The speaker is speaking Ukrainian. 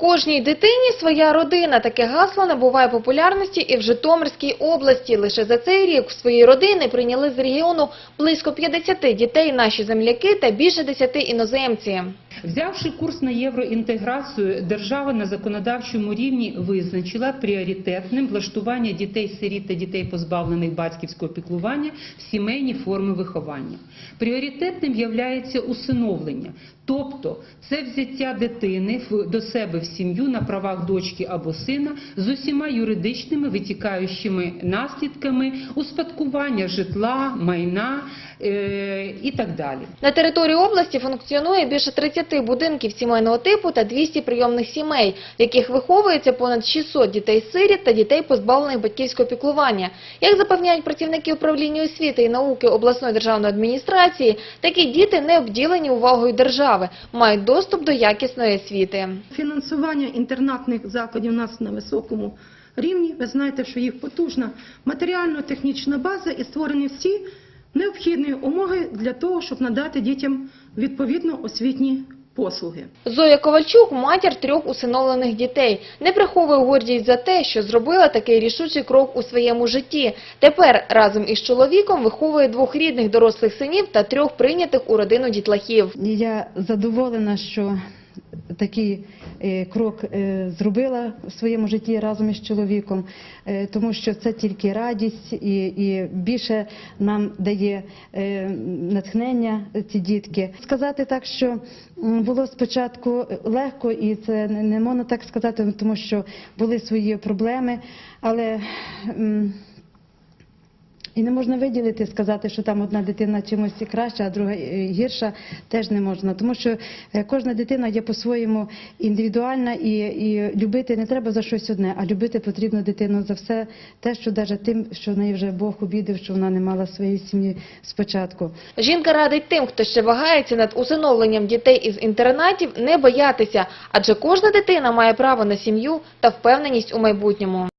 Кожній дитині своя родина. Таке гасло набуває популярності і в Житомирській області. Лише за цей рік в свої родини прийняли з регіону близько 50 дітей наші земляки та більше 10 іноземці. Взявши курс на євроінтеграцію, держава на законодавчому рівні визначила пріоритетним влаштування дітей-сиріт та дітей, позбавлених батьківського піклування в сімейні форми виховання. Пріоритетним являється усиновлення, тобто це взяття дитини до себе в сім'ю на правах дочки або сина з усіма юридичними витікаючими наслідками успадкування житла, майна е, і так далі. На території області функціонує більше 30 будинків сімейного типу та 200 прийомних сімей, в яких виховується понад 600 дітей-сиріт та дітей, позбавлених батьківського піклування. Як запевняють працівники управління освіти і науки обласної державної адміністрації, такі діти не обділені увагою держави, мають доступ до якісної освіти. Фінансування інтернатних закладів у нас на високому рівні. Ви знаєте, що їх потужна матеріально-технічна база і створені всі необхідні умови для того, щоб надати дітям відповідно освітні послуги. Зоя Ковальчук – матір трьох усиновлених дітей. Не приховує гордість за те, що зробила такий рішучий крок у своєму житті. Тепер разом із чоловіком виховує двох рідних дорослих синів та трьох прийнятих у родину дітлахів. Я задоволена, що такий е, крок е, зробила в своєму житті разом із чоловіком, е, тому що це тільки радість і, і більше нам дає е, натхнення ці дітки. Сказати так, що було спочатку легко, і це не можна так сказати, тому що були свої проблеми, але. І не можна виділити, сказати, що там одна дитина чимось краща, а друга е, гірша, теж не можна. Тому що е, кожна дитина є по-своєму індивідуальна і, і любити не треба за щось одне, а любити потрібно дитину за все те, що навіть тим, що в неї вже Бог обідав, що вона не мала своєї сім'ї спочатку. Жінка радить тим, хто ще вагається над усиновленням дітей із інтернатів, не боятися, адже кожна дитина має право на сім'ю та впевненість у майбутньому.